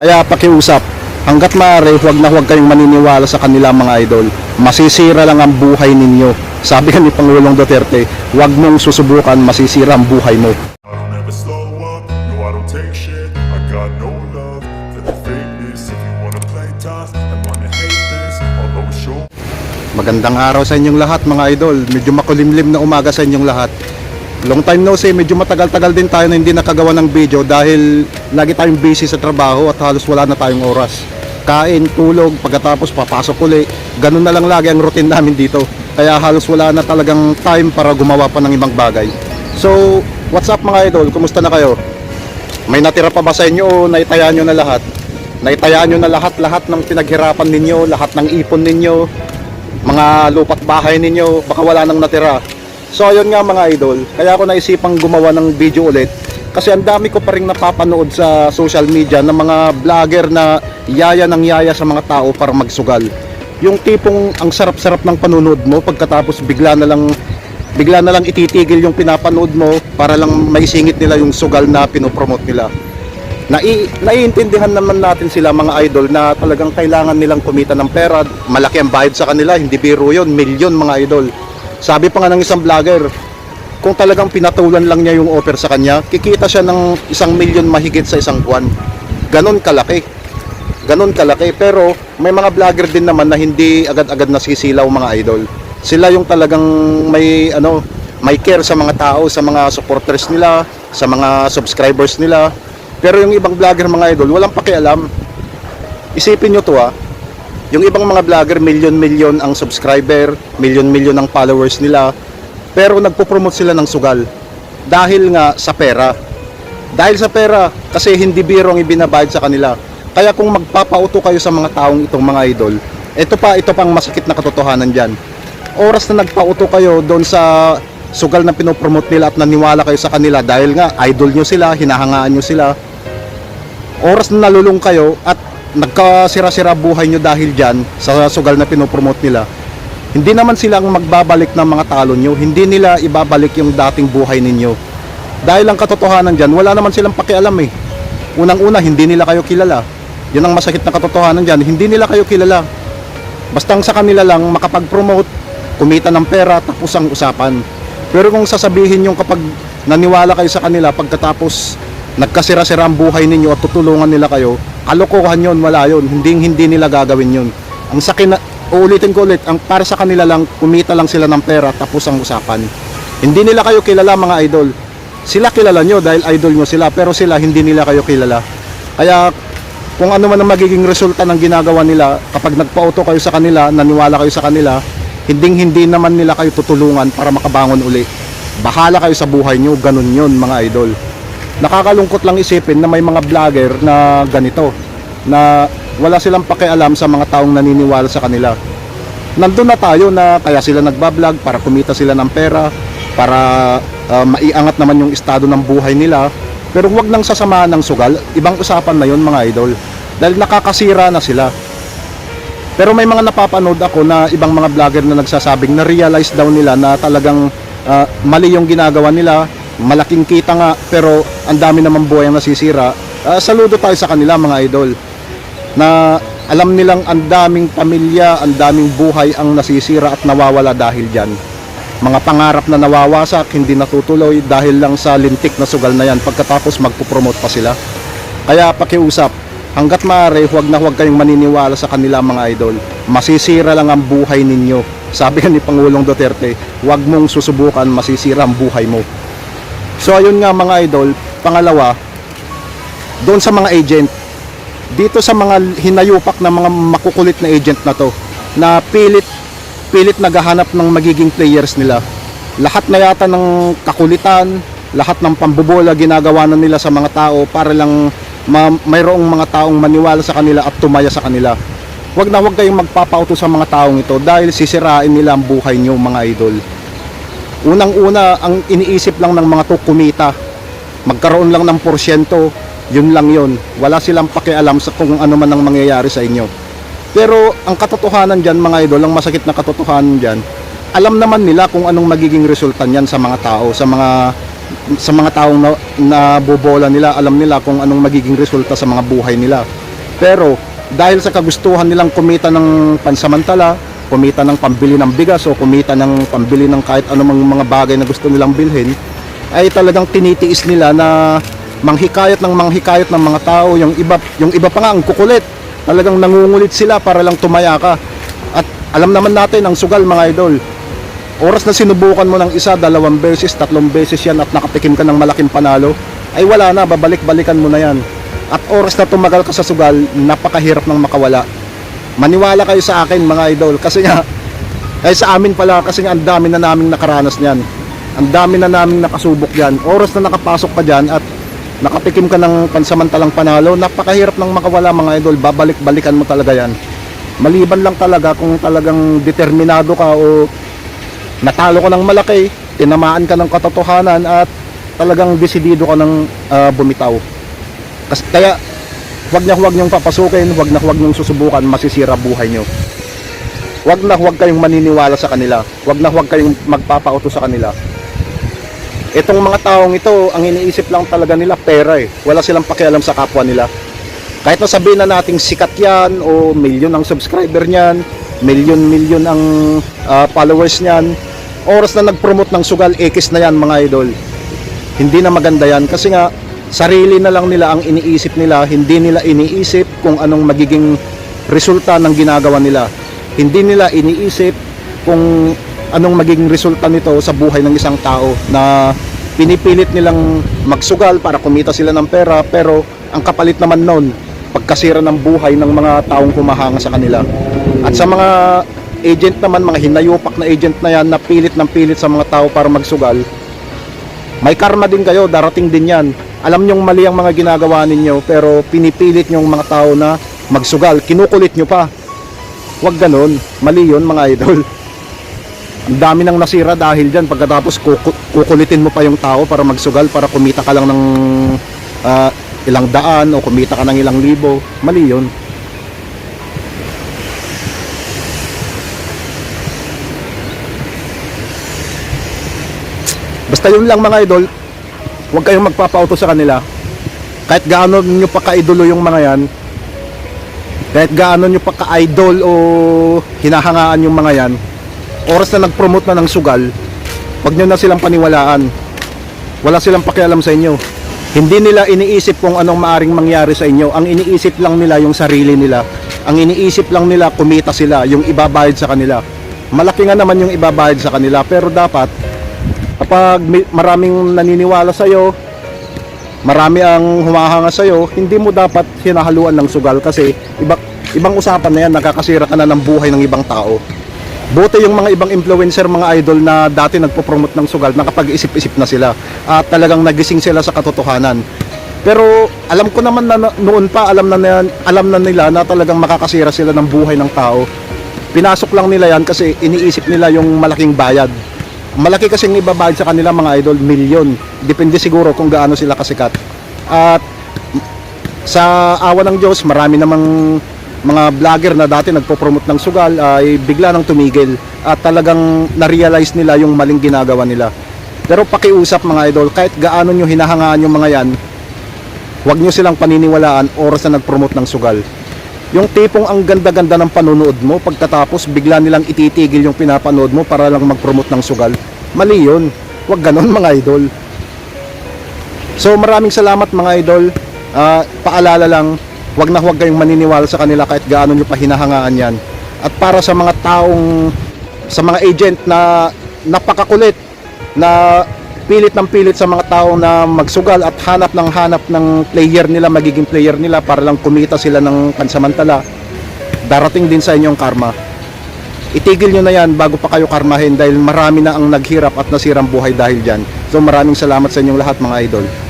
Kaya pakiusap, hanggat maaari, huwag na huwag kayong maniniwala sa kanila mga idol. Masisira lang ang buhay ninyo. Sabi ni Pangulong Duterte, huwag mong susubukan, masisira ang buhay mo. Magandang araw sa inyong lahat mga idol. Medyo makulimlim na umaga sa inyong lahat. Long time no see, medyo matagal-tagal din tayo na hindi nakagawa ng video dahil lagi tayong busy sa trabaho at halos wala na tayong oras. Kain, tulog, pagkatapos papasok uli. Ganun na lang lagi ang routine namin dito. Kaya halos wala na talagang time para gumawa pa ng ibang bagay. So, what's up mga idol? Kumusta na kayo? May natira pa ba sa inyo o naitaya nyo na lahat? Naitaya nyo na lahat-lahat ng pinaghirapan ninyo, lahat ng ipon ninyo, mga lupat bahay ninyo, baka wala nang natira. So ayun nga mga idol, kaya ako naisipang gumawa ng video ulit kasi ang dami ko pa rin napapanood sa social media ng mga vlogger na yaya ng yaya sa mga tao para magsugal. Yung tipong ang sarap-sarap ng panunood mo pagkatapos bigla na lang bigla na lang ititigil yung pinapanood mo para lang maisingit nila yung sugal na pinopromote nila. Nai, naiintindihan naman natin sila mga idol na talagang kailangan nilang kumita ng pera. Malaki ang bayad sa kanila, hindi biro yun, milyon mga idol. Sabi pa nga ng isang vlogger, kung talagang pinatulan lang niya yung offer sa kanya, kikita siya ng isang milyon mahigit sa isang buwan. Ganon kalaki. Ganon kalaki. Pero may mga vlogger din naman na hindi agad-agad nasisilaw mga idol. Sila yung talagang may ano, may care sa mga tao, sa mga supporters nila, sa mga subscribers nila. Pero yung ibang vlogger mga idol, walang pakialam. Isipin nyo to ah, yung ibang mga vlogger, milyon-milyon ang subscriber, milyon-milyon ang followers nila, pero nagpo-promote sila ng sugal. Dahil nga sa pera. Dahil sa pera, kasi hindi biro ang ibinabayad sa kanila. Kaya kung magpapauto kayo sa mga taong itong mga idol, ito pa, ito pang masakit na katotohanan dyan. Oras na nagpauto kayo doon sa sugal na pinopromote nila at naniwala kayo sa kanila dahil nga idol nyo sila, hinahangaan nyo sila, oras na nalulung kayo at nagkasira-sira buhay nyo dahil dyan sa sugal na pinopromote nila, hindi naman silang magbabalik ng mga talo nyo, hindi nila ibabalik yung dating buhay ninyo. Dahil ang katotohanan dyan, wala naman silang pakialam eh. Unang-una, hindi nila kayo kilala. Yan ang masakit na katotohanan dyan, hindi nila kayo kilala. Bastang sa kanila lang makapag-promote, kumita ng pera, tapos ang usapan. Pero kung sasabihin yung kapag naniwala kayo sa kanila pagkatapos nagkasira-sira ang buhay ninyo at tutulungan nila kayo, kalokohan yun, wala yun. Hindi, hindi nila gagawin yun. Ang sakin na, uulitin ko ulit, ang para sa kanila lang, kumita lang sila ng pera, tapos ang usapan. Hindi nila kayo kilala mga idol. Sila kilala nyo dahil idol nyo sila, pero sila hindi nila kayo kilala. Kaya kung ano man ang magiging resulta ng ginagawa nila, kapag nagpa-auto kayo sa kanila, naniwala kayo sa kanila, hinding hindi naman nila kayo tutulungan para makabangon uli. Bahala kayo sa buhay nyo, ganun yun mga idol nakakalungkot lang isipin na may mga vlogger na ganito na wala silang pakialam sa mga taong naniniwala sa kanila. Nandun na tayo na kaya sila nagbablog para kumita sila ng pera para uh, maiangat naman yung estado ng buhay nila. Pero huwag nang sasamahan ng sugal. Ibang usapan na yun mga idol. Dahil nakakasira na sila. Pero may mga napapanood ako na ibang mga vlogger na nagsasabing na realize daw nila na talagang ah, mali yung ginagawa nila malaking kita nga pero ang dami naman buhay nasisira. Ah, saludo tayo sa kanila mga idol na alam nilang ang daming pamilya ang daming buhay ang nasisira at nawawala dahil dyan. Mga pangarap na nawawasak hindi natutuloy dahil lang sa lintik na sugal na yan. Pagkatapos magpo-promote pa sila. Kaya pakiusap hanggat maaari huwag na huwag kayong maniniwala sa kanila mga idol. Masisira lang ang buhay ninyo. Sabi ni Pangulong Duterte huwag mong susubukan masisira ang buhay mo So ayun nga mga idol, pangalawa, doon sa mga agent, dito sa mga hinayupak na mga makukulit na agent na to, na pilit pilit naghahanap ng magiging players nila. Lahat na yata ng kakulitan, lahat ng pambobola ginagawa na nila sa mga tao para lang ma- mayroong mga taong maniwala sa kanila at tumaya sa kanila. Huwag na huwag kayong magpapauto sa mga taong ito dahil sisirain nila ang buhay nyo mga idol. Unang-una, ang iniisip lang ng mga to kumita. Magkaroon lang ng porsyento, yun lang yun. Wala silang pakialam sa kung ano man ang mangyayari sa inyo. Pero ang katotohanan dyan mga idol, ang masakit na katotohanan dyan, alam naman nila kung anong magiging resulta niyan sa mga tao, sa mga sa mga taong na, na bobola nila, alam nila kung anong magiging resulta sa mga buhay nila. Pero dahil sa kagustuhan nilang kumita ng pansamantala, kumita ng pambili ng bigas o kumita ng pambili ng kahit anumang mga bagay na gusto nilang bilhin, ay talagang tinitiis nila na manghikayat ng manghikayat ng mga tao. Yung iba, yung iba pa nga ang kukulit. Talagang nangungulit sila para lang tumaya ka. At alam naman natin ang sugal mga idol. Oras na sinubukan mo ng isa, dalawang beses, tatlong beses yan at nakatikim ka ng malaking panalo, ay wala na, babalik-balikan mo na yan. At oras na tumagal ka sa sugal, napakahirap ng makawala. Maniwala kayo sa akin mga idol kasi nga ay sa amin pala kasi nga ang dami na naming nakaranas niyan. Ang dami na naming nakasubok diyan. Oras na nakapasok ka diyan at nakatikim ka ng pansamantalang panalo, napakahirap ng makawala mga idol. Babalik-balikan mo talaga yan. Maliban lang talaga kung talagang determinado ka o natalo ka ng malaki, tinamaan ka ng katotohanan at talagang desidido ka ng ah, bumitaw. Kasi kaya wag na huwag niyong papasukin, wag na huwag niyong susubukan, masisira buhay niyo. Wag na huwag kayong maniniwala sa kanila. Wag na huwag kayong magpapauto sa kanila. Itong mga taong ito, ang iniisip lang talaga nila pera eh. Wala silang pakialam sa kapwa nila. Kahit na sabihin na nating sikat yan o milyon ang subscriber niyan, milyon-milyon ang ah, followers niyan, oras na nag-promote ng sugal, X na yan mga idol. Hindi na maganda yan kasi nga sarili na lang nila ang iniisip nila, hindi nila iniisip kung anong magiging resulta ng ginagawa nila. Hindi nila iniisip kung anong magiging resulta nito sa buhay ng isang tao na pinipilit nilang magsugal para kumita sila ng pera pero ang kapalit naman nun pagkasira ng buhay ng mga taong kumahanga sa kanila. At sa mga agent naman, mga hinayupak na agent na yan na pilit ng pilit sa mga tao para magsugal, may karma din kayo, darating din yan. Alam nyong mali ang mga ginagawa ninyo, pero pinipilit nyong mga tao na magsugal. Kinukulit nyo pa. Huwag ganun. Mali yun, mga idol. Ang dami nang nasira dahil dyan. Pagkatapos kuku- kukulitin mo pa yung tao para magsugal, para kumita ka lang ng ah, ilang daan o kumita ka ng ilang libo. Mali yun. Basta yun lang mga idol, huwag kayong magpapauto sa kanila. Kahit gaano nyo pa ka-idolo yung mga yan, kahit gaano nyo pa ka-idol o hinahangaan yung mga yan, oras na nag-promote na ng sugal, huwag nyo na silang paniwalaan. Wala silang pakialam sa inyo. Hindi nila iniisip kung anong maaring mangyari sa inyo. Ang iniisip lang nila yung sarili nila. Ang iniisip lang nila kumita sila, yung ibabayad sa kanila. Malaki nga naman yung ibabayad sa kanila, pero dapat kapag maraming naniniwala sa iyo, marami ang humahanga sa iyo, hindi mo dapat hinahaluan ng sugal kasi iba, ibang usapan na yan, nakakasira ka na ng buhay ng ibang tao. Buti yung mga ibang influencer, mga idol na dati nagpo-promote ng sugal, nakapag-isip-isip na sila at talagang nagising sila sa katotohanan. Pero alam ko naman na na- noon pa alam na, na alam na nila na talagang makakasira sila ng buhay ng tao. Pinasok lang nila yan kasi iniisip nila yung malaking bayad. Malaki kasing ibabayad sa kanila mga idol, milyon. Depende siguro kung gaano sila kasikat. At sa awa ng Diyos, marami namang mga vlogger na dati nagpo-promote ng sugal ay bigla nang tumigil at talagang na-realize nila yung maling ginagawa nila. Pero pakiusap mga idol, kahit gaano nyo hinahangaan yung mga yan, huwag nyo silang paniniwalaan oras na nag-promote ng sugal. Yung tipong ang ganda-ganda ng panonood mo, pagkatapos bigla nilang ititigil yung pinapanood mo para lang mag-promote ng sugal. Mali yun. Huwag ganon mga idol. So maraming salamat mga idol. Ah, paalala lang, huwag na huwag kayong maniniwala sa kanila kahit gaano nyo pa hinahangaan yan. At para sa mga taong, sa mga agent na napakakulit, na pilit ng pilit sa mga taong na magsugal at hanap ng hanap ng player nila, magiging player nila para lang kumita sila ng pansamantala, darating din sa inyong karma. Itigil nyo na yan bago pa kayo karmahin dahil marami na ang naghirap at nasirang buhay dahil dyan. So maraming salamat sa inyong lahat mga idol.